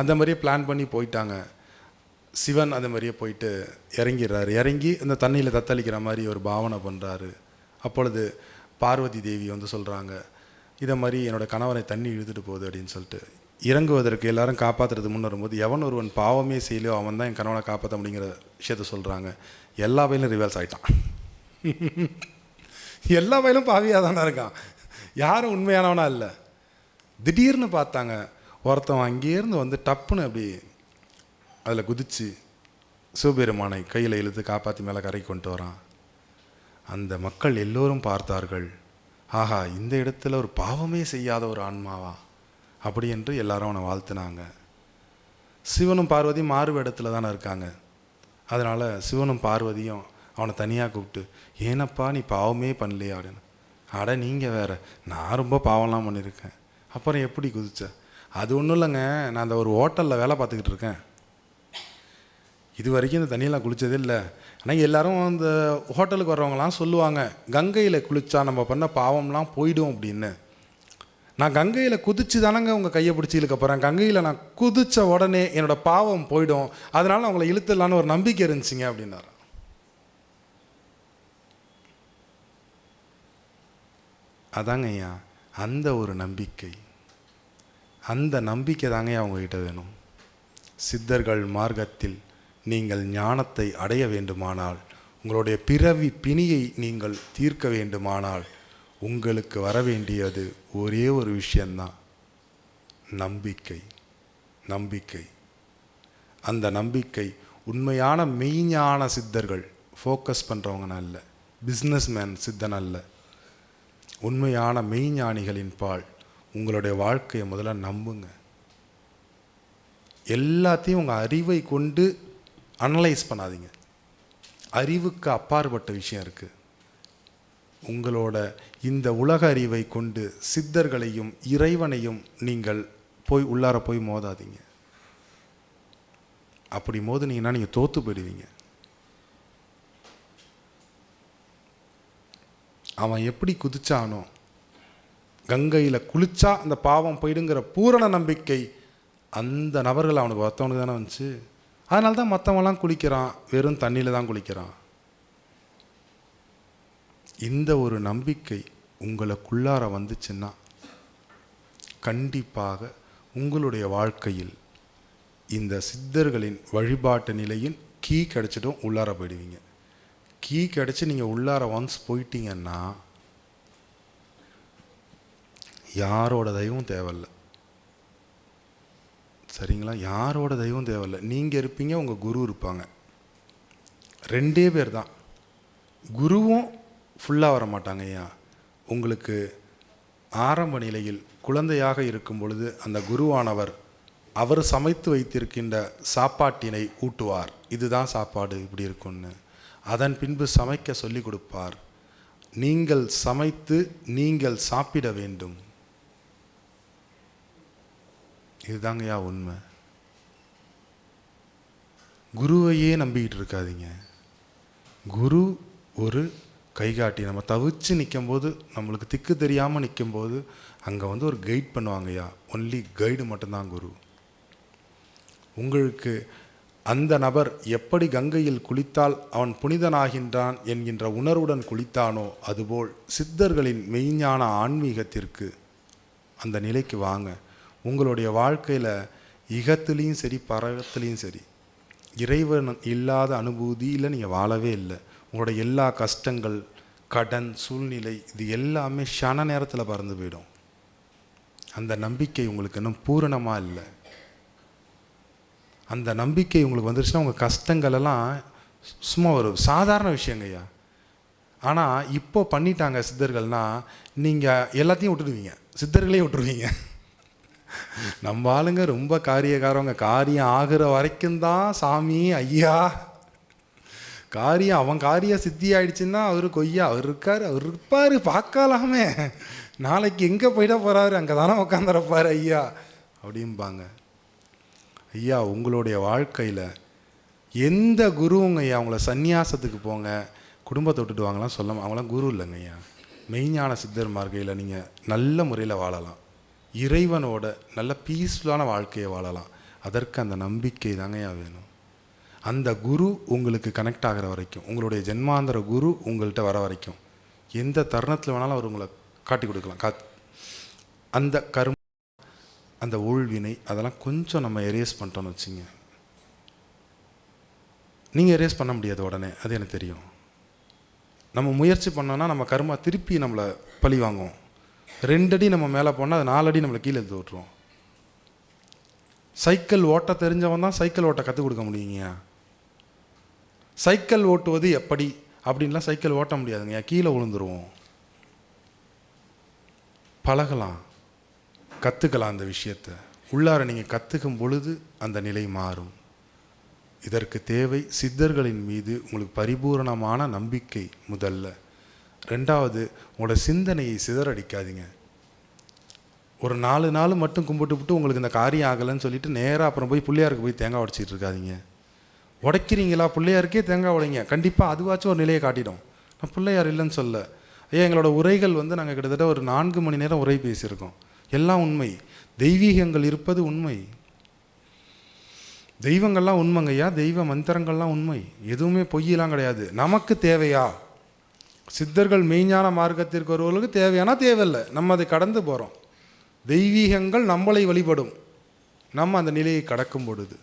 அந்த மாதிரியே பிளான் பண்ணி போயிட்டாங்க. சிவன் அந்த மாதிரியே போயிட்டு இறங்கிடுறாரு. இறங்கி இந்த தண்ணியில் தத்தளிக்கிற மாதிரி ஒரு பாவனை பண்ணுறாரு அப்பொழுது பார்வதி தேவி வந்து சொல்கிறாங்க இதை மாதிரி என்னோட கணவரை தண்ணி இழுத்துட்டு போகுது அப்படின்னு சொல்லிட்டு. இறங்குவதற்கு எல்லாரும் காப்பாற்றுறது முன் வரும்போது எவன் ஒருவன் பாவமே செய்யலையோ அவன் தான் என் கணவனை காப்பாற்ற அப்படிங்கிற விஷயத்த சொல்கிறாங்க எல்லா வயலும் ரிவர்ஸ் ஆகிட்டான் எல்லா வயலும் பாவியாக தானே இருக்கான். யாரும் உண்மையானவனா இல்லை. திடீர்னு பார்த்தாங்க ஒருத்தன் அங்கேருந்து வந்து டப்புன்னு அப்படி அதில் குதிச்சு சிவபெருமானை கையில் இழுத்து காப்பாற்றி மேலே கரைக்கு கொண்டு வரான். அந்த மக்கள் எல்லோரும் பார்த்தார்கள். ஆஹா இந்த இடத்துல ஒரு பாவமே செய்யாத ஒரு ஆன்மாவா? அப்படி என்று எல்லாரும் அவனை வாழ்த்துனாங்க. சிவனும் பார்வதியும் மாறு இடத்துல தானே இருக்காங்க. அதனால் சிவனும் பார்வதியும் அவனை தனியாக கூப்பிட்டு ஏனப்பா நீ பாவமே பண்ணலையா அப்படின்னு. அட நீங்கள் வேற நான் ரொம்ப பாவம்லாம் பண்ணியிருக்கேன். அப்புறம் எப்படி குதிச்ச? அது ஒன்றும் இல்லைங்க. நான் அந்த ஒரு ஹோட்டலில் வேலை பார்த்துக்கிட்டு இருக்கேன். இது வரைக்கும் இந்த தண்ணியெல்லாம் குளித்ததே இல்லை. ஆனால் எல்லோரும் அந்த ஹோட்டலுக்கு வர்றவங்கலாம் சொல்லுவாங்க கங்கையில் குளித்தா நம்ம பண்ண பாவம்லாம் போயிடும் அப்படின்னு. நான் கங்கையில் குதிச்சு தானங்க உங்கள் கையை பிடிச்சி இழுக்க போகிறேன் கங்கையில் நான் குதித்த உடனே என்னோடய பாவம் போயிடும். அதனால் அவங்கள இழுத்துடலான்னு ஒரு நம்பிக்கை இருந்துச்சுங்க அப்படின்னாரு. அதாங்க ஐயா அந்த ஒரு நம்பிக்கை. அந்த நம்பிக்கை தாங்க அவங்கக்கிட்ட வேணும். சித்தர்கள் மார்க்கத்தில் நீங்கள் ஞானத்தை அடைய வேண்டுமானால் உங்களுடைய பிறவி பிணியை நீங்கள் தீர்க்க வேண்டுமானால் உங்களுக்கு வர வேண்டியது ஒரே ஒரு விஷயந்தான். நம்பிக்கை நம்பிக்கை. அந்த நம்பிக்கை உண்மையான மெய்ஞான சித்தர்கள் ஃபோக்கஸ் பண்ணுறவங்க அல்ல பிஸ்னஸ்மேன் சித்தன் அல்ல. உண்மையான மெய்ஞானிகளின் பால் உங்களுடைய வாழ்க்கையை முதல்ல நம்புங்க. எல்லாத்தையும் உங்கள் அறிவை கொண்டு அனலைஸ் பண்ணாதீங்க. அறிவுக்கு அப்பாற்பட்ட விஷயம் இருக்குது உங்களோட இந்த உலக அறிவை கொண்டு சித்தர்களையும் இறைவனையும் நீங்கள் போய் உள்ளார போய் மோதாதீங்க. அப்படி மோதுனீங்கன்னா நீங்கள் தோற்று போயிடுவீங்க. அவன் எப்படி குதிச்சானோ கங்கையில் குளிச்சா அந்த பாவம் போயிடுங்கிற பூரண நம்பிக்கை அந்த நபர்கள் அவனுக்கு ஒருத்தவனுக்கு தானே வந்துச்சு. அதனால தான் மற்றவங்களாம் குளிக்கிறான் வெறும் தண்ணியில் தான் குளிக்கிறான். இந்த ஒரு நம்பிக்கை உங்களுக்குள்ளார வந்துச்சுன்னா கண்டிப்பாக உங்களுடைய வாழ்க்கையில் இந்த சித்தர்களின் வழிபாட்டு நிலையின் கீ கிடச்சிட்டும் உள்ளார போயிடுவீங்க. கீ கிடச்சி நீங்கள் உள்ளார ஒன்ஸ் போயிட்டீங்கன்னா யாரோட தெய்வம் தேவையில்ல. சரிங்களா? யாரோட தெய்வம் தேவையில்லை. நீங்கள் இருப்பீங்க உங்கள் குரு இருப்பாங்க. ரெண்டே பேர் தான். குருவும் ஃபுல்லாக வர மாட்டாங்க ஐயா. உங்களுக்கு ஆரம்ப நிலையில் குழந்தையாக இருக்கும் பொழுது அந்த குருவானவர் அவர் சமைத்து வைத்திருக்கின்ற சாப்பாட்டினை ஊட்டுவார். இதுதான் சாப்பாடு இப்படி இருக்கும்னு. அதன் பின்பு சமைக்க சொல்லிக் கொடுப்பார். நீங்கள் சமைத்து நீங்கள் சாப்பிட வேண்டும். இதுதாங்கய்யா உண்மை. குருவையே நம்பிக்கிட்டு இருக்காதீங்க. குரு ஒரு கைகாட்டி. நம்ம தவிச்சு நிற்கும்போது நம்மளுக்கு திக்கு தெரியாமல் நிற்கும்போது அங்கே வந்து ஒரு கைட் பண்ணுவாங்கய்யா ஒன்லி கைடு மட்டும்தான் குரு. உங்களுக்கு அந்த நபர் எப்படி கங்கையில் குளித்தால் அவன் புனிதனாகின்றான் என்கின்ற உணர்வுடன் குளித்தானோ அதுபோல் சித்தர்களின் மெய்ஞான ஆன்மீகத்திற்கு அந்த நிலைக்கு வாங்க. உங்களுடைய வாழ்க்கையில் இகத்துலேயும் சரி பரவத்துலேயும் சரி இறைவன் இல்லாத அனுபூதியில் நீங்கள் வாழவே இல்லை. உங்களோட எல்லா கஷ்டங்கள் கடன் சூழ்நிலை இது எல்லாமே ஷன நேரத்தில் பறந்து போயிடும். அந்த நம்பிக்கை உங்களுக்கு இன்னும் பூரணமாக இல்லை. அந்த நம்பிக்கை உங்களுக்கு வந்துருச்சுன்னா உங்கள் கஷ்டங்களெல்லாம் சும்மா ஒரு சாதாரண விஷயங்கய்யா ஆனால் இப்போ பண்ணிட்டாங்க சித்தர்கள்னால் நீங்கள் எல்லாத்தையும் விட்டுடுவீங்க சித்தர்களையும் விட்டுருவீங்க. நம்ம ஆளுங்க ரொம்ப காரியக்காரவங்க. காரியம் ஆகிற வரைக்கும் தான் சாமி ஐயா. காரியம் அவன் காரியம் சித்தி ஆயிடுச்சுன்னா அவர் கொய்யா. அவர் இருக்கார் அவர் இருப்பார் பார்க்கலாமே. நாளைக்கு எங்கே போயிட போகிறாரு அங்கே தானே உட்காந்துருப்பார் ஐயா. அப்படிம்பாங்க. ஐயா உங்களுடைய வாழ்க்கையில் எந்த குருவுங்க ஐயா? அவங்கள சந்நியாசத்துக்கு போங்க. குடும்பத்தை விட்டுட்டு வாங்கலாம் சொல்ல அவங்களாம் குரு இல்லைங்க ஐயா. மெய்ஞான சித்தர் மார்க்கையில் நீங்கள் நல்ல முறையில் வாழலாம். இறைவனோட நல்ல பீஸ்ஃபுல்லான வாழ்க்கையை வாழலாம். அதற்கு அந்த நம்பிக்கை தாங்கய்யா வேணும். அந்த குரு உங்களுக்கு கனெக்ட் ஆகிற வரைக்கும் உங்களுடைய ஜென்மாந்திர குரு உங்கள்கிட்ட வர வரைக்கும் எந்த தருணத்தில் வேணாலும் அவர் உங்களை காட்டி கொடுக்கலாம். கா அந்த கர்ம அந்த ஊழ்வினை அதெல்லாம் கொஞ்சம் நம்ம எரேஸ் பண்ணிட்டோம்னு வச்சுங்க. நீங்கள் எரேஸ் பண்ண முடியாது உடனே அது எனக்கு தெரியும். நம்ம முயற்சி பண்ணோன்னா நம்ம கர்மா திருப்பி நம்மளை பழி வாங்குவோம் ரெண்டடி நம்ம மேலே போனால் அது நாலடி நம்மளை கீழே எடுத்து விட்டுருவோம் சைக்கிள் ஓட்ட தெரிஞ்சவன் தான் சைக்கிள் ஓட்ட கற்றுக் கொடுக்க முடியுங்க. சைக்கிள் ஓட்டுவது எப்படி? அப்படின்லாம் சைக்கிள் ஓட்ட முடியாதுங்க. கீழே விழுந்துருவோம். பழகலாம். கற்றுக்கலாம் அந்த விஷயத்தை. உள்ளார நீங்கள் கற்றுக்கும் பொழுது அந்த நிலை மாறும். இதற்கு தேவை சித்தர்களின் மீது உங்களுக்கு பரிபூரணமான நம்பிக்கை முதல்ல. ரெண்டாவது உங்களோட சிந்தனையை சிதறடிக்காதீங்க. ஒரு நாலு நாள் மட்டும் கும்பிட்டு விட்டு உங்களுக்கு இந்த காரியம் ஆகலைன்னு சொல்லிட்டு நேராக அப்புறம் போய் பிள்ளையாருக்கு போய் தேங்காய் உடைச்சிட்டு இருக்காதிங்க. உடைக்கிறீங்களா? பிள்ளையாருக்கே தேங்காய் உடைங்க. கண்டிப்பாக அதுவாச்சும் ஒரு நிலையை காட்டிடும். நான் பிள்ளையார் இல்லைன்னு சொல்ல ஐயா எங்களோட உரைகள் வந்து நாங்கள் கிட்டத்தட்ட ஒரு நான்கு மணி நேரம் உரை பேசியிருக்கோம். எல்லாம் உண்மை. தெய்வீகங்கள் இருப்பது உண்மை. தெய்வங்கள்லாம் உண்மைங்கய்யா. தெய்வ மந்திரங்கள்லாம் உண்மை. எதுவுமே பொய்யெல்லாம் கிடையாது. நமக்கு தேவையா? சித்தர்கள் மெய்ஞான மார்க்கத்திற்கு வருவர்களுக்கு தேவையானா தேவையில்லை. நம்ம அதை கடந்து போகிறோம் தெய்வீகங்கள் நம்மளை வழிபடும். நம்ம அந்த நிலையை கடக்கும் பொழுது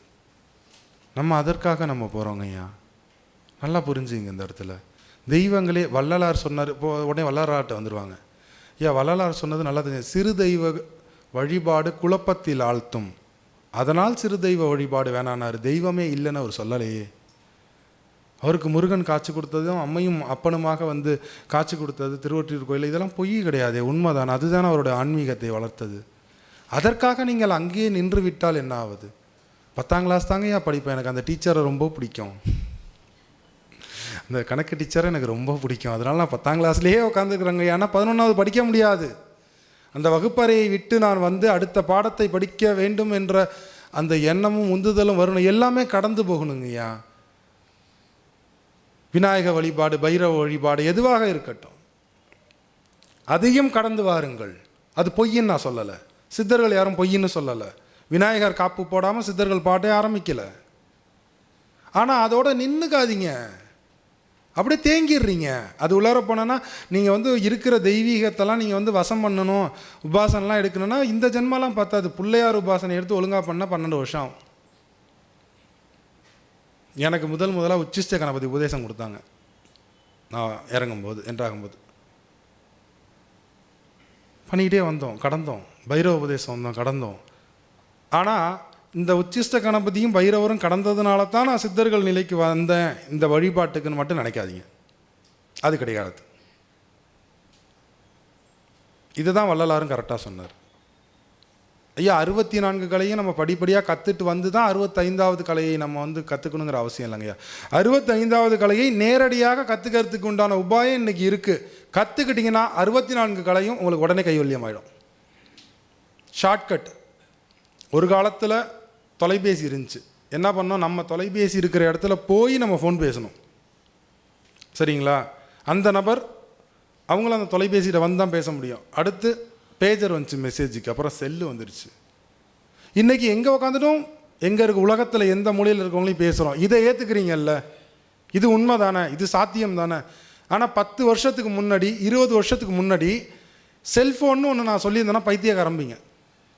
நம்ம அதற்காக நம்ம போகிறோங்க ஐயா. நல்லா புரிஞ்சுங்க இந்த இடத்துல. தெய்வங்களே வள்ளலார் சொன்னார் இப்போ உடனே வள்ளலார்ட்ட வந்துடுவாங்க ஐயா வள்ளலார் சொன்னது நல்லா தெரியும் சிறு தெய்வ வழிபாடு குழப்பத்தில் ஆழ்த்தும். அதனால் சிறு தெய்வ வழிபாடு வேணானார் தெய்வமே இல்லைன்னு அவர் சொல்லலையே. அவருக்கு முருகன் காட்சி கொடுத்ததும் அம்மையும் அப்பனுமாக வந்து காட்சி கொடுத்தது திருவொற்றியூர் கோயில். இதெல்லாம் பொய் கிடையாது உண்மைதான். அதுதான் அவருடைய ஆன்மீகத்தை வளர்த்தது. அதற்காக நீங்கள் அங்கேயே நின்று விட்டால் என்ன ஆகுது பத்தாம் கிளாஸ் தாங்கய்யா படிப்பேன். எனக்கு அந்த டீச்சரை ரொம்ப பிடிக்கும். அந்த கணக்கு டீச்சரை எனக்கு ரொம்ப பிடிக்கும். அதனால நான் பத்தாம் கிளாஸ்லேயே உட்காந்துக்கிறேங்க ஏன்னா பதினொன்றாவது படிக்க முடியாது. அந்த வகுப்பறையை விட்டு நான் வந்து அடுத்த பாடத்தை படிக்க வேண்டும் என்ற அந்த எண்ணமும் உந்துதலும் வரணும் எல்லாமே கடந்து போகணுங்கய்யா விநாயக வழிபாடு பைரவ வழிபாடு எதுவாக இருக்கட்டும். அதையும் கடந்து வாருங்கள். அது பொய்ன்னு நான் சொல்லலை. சித்தர்கள் யாரும் பொய்ன்னு சொல்லலை. விநாயகர் காப்பு போடாமல் சித்தர்கள் பாட்டே ஆரம்பிக்கலை. ஆனால் அதோட நின்றுக்காதீங்க அப்படியே தேங்கிடுறீங்க. அது உள்ளார போனோன்னா நீங்கள் வந்து இருக்கிற தெய்வீகத்தெல்லாம் நீங்கள் வந்து வசம் பண்ணணும் உபாசனெலாம் எடுக்கணும்னா இந்த ஜென்மலாம் பார்த்தாது. பிள்ளையார் உபாசனை எடுத்து ஒழுங்காக பண்ணால் பன்னெண்டு வருஷம் ஆகும். எனக்கு முதல் முதலாக உச்சிஷ்ட கணபதி உபதேசம் கொடுத்தாங்க. நான் இறங்கும்போது என்றாகும்போது. பண்ணிக்கிட்டே வந்தோம் கடந்தோம். பைரவ உபதேசம் வந்தோம் கடந்தோம். ஆனால் இந்த உச்சிஷ்ட கணபதியும் பைரவரும் கடந்ததுனால தான் நான் சித்தர்கள் நிலைக்கு வந்தேன். இந்த வழிபாட்டுக்குன்னு மட்டும் நினைக்காதீங்க. அது கிடையாது. இதுதான் வள்ளலாரும் கரெக்டாக சொன்னார். ஐயா அறுபத்தி நான்கு கலையும் நம்ம படிப்படியாக கற்றுட்டு வந்து தான் அறுபத்தைந்தாவது கலையை நம்ம வந்து கற்றுக்கணுங்கிற அவசியம் இல்லைங்கய்யா அறுபத்தைந்தாவது கலையை நேரடியாக கற்றுக்கிறதுக்கு உண்டான உபாயம் இன்றைக்கி இருக்குது கற்றுக்கிட்டிங்கன்னா அறுபத்தி நான்கு கலையும் உங்களுக்கு உடனே கைவல்யம் ஆகிடும் ஷார்ட்கட் ஒரு காலத்தில் தொலைபேசி இருந்துச்சு. என்ன பண்ணோம்? நம்ம தொலைபேசி இருக்கிற இடத்துல போய் நம்ம ஃபோன் பேசணும். சரிங்களா? அந்த நபர் அவங்களும் அந்த தொலைபேசியில் வந்து தான் பேச முடியும். அடுத்து பேஜர் வந்துச்சு மெசேஜுக்கு அப்புறம் செல்லு வந்துடுச்சு இன்றைக்கி எங்கே உட்காந்துட்டும் எங்கே இருக்க? உலகத்தில் எந்த மொழியில் இருக்கவங்களையும் பேசுகிறோம் இதை ஏற்றுக்கிறீங்கல்ல இது உண்மை தானே இது சாத்தியம் தானே ஆனால் பத்து வருஷத்துக்கு முன்னாடி இருபது வருஷத்துக்கு முன்னாடி செல்ஃபோன்னு ஒன்று நான் சொல்லியிருந்தேன்னா பைத்திய கரம்பிங்க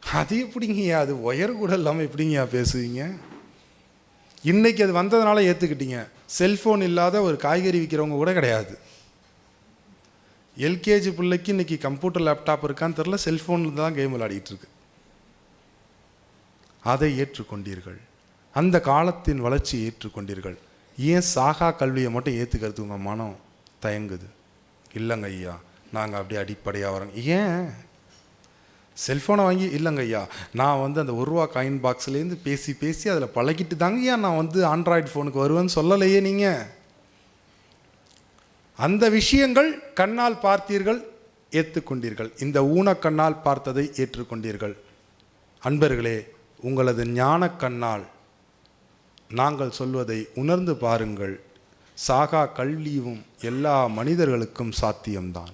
அது எப்படிங்கய்யா அது ஒயர் கூட இல்லாமல் எப்படிங்கய்யா பேசுவீங்க? இன்றைக்கி அது வந்ததுனால ஏற்றுக்கிட்டீங்க செல்ஃபோன் இல்லாத ஒரு காய்கறி விற்கிறவங்க கூட கிடையாது. எல்கேஜி பிள்ளைக்கு இன்றைக்கி கம்ப்யூட்டர் லேப்டாப் இருக்கான்னு தெரில செல்ஃபோனில் தான் கேம் விளையாடிட்டு இருக்கு. அதை ஏற்றுக்கொண்டீர்கள். அந்த காலத்தின் வளர்ச்சியை ஏற்றுக்கொண்டீர்கள். ஏன் சாகா கல்வியை மட்டும் ஏற்றுக்கிறது உங்கள் மனம் தயங்குது? இல்லைங்க ஐயா நாங்கள் அப்படியே அடிப்படையாக வரோங்க ஏன்? செல்ஃபோனை வாங்கி இல்லைங்க ஐயா நான் வந்து அந்த ஒரு ரூபா காயின் பாக்ஸ்லேருந்து பேசி பேசி அதில் பழகிட்டு தாங்க ஐயா நான் வந்து ஆண்ட்ராய்டு ஃபோனுக்கு வருவேன்னு சொல்லலையே நீங்கள் அந்த விஷயங்கள் கண்ணால் பார்த்தீர்கள் ஏற்றுக்கொண்டீர்கள். இந்த ஊனக்கண்ணால் பார்த்ததை ஏற்றுக்கொண்டீர்கள். அன்பர்களே உங்களது ஞான கண்ணால் நாங்கள் சொல்வதை உணர்ந்து பாருங்கள். சாகா கல்வியும் எல்லா மனிதர்களுக்கும் சாத்தியம்தான்.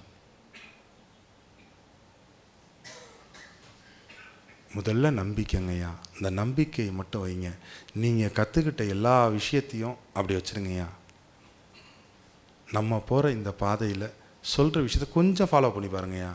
முதல்ல நம்பிக்கைங்கய்யா. இந்த நம்பிக்கையை மட்டும் வைங்க. நீங்கள் கற்றுக்கிட்ட எல்லா விஷயத்தையும் அப்படி வச்சுருங்கய்யா. நம்ம போகிற இந்த பாதையில் சொல்கிற விஷயத்த கொஞ்சம் ஃபாலோ பண்ணி பாருங்கய்யா.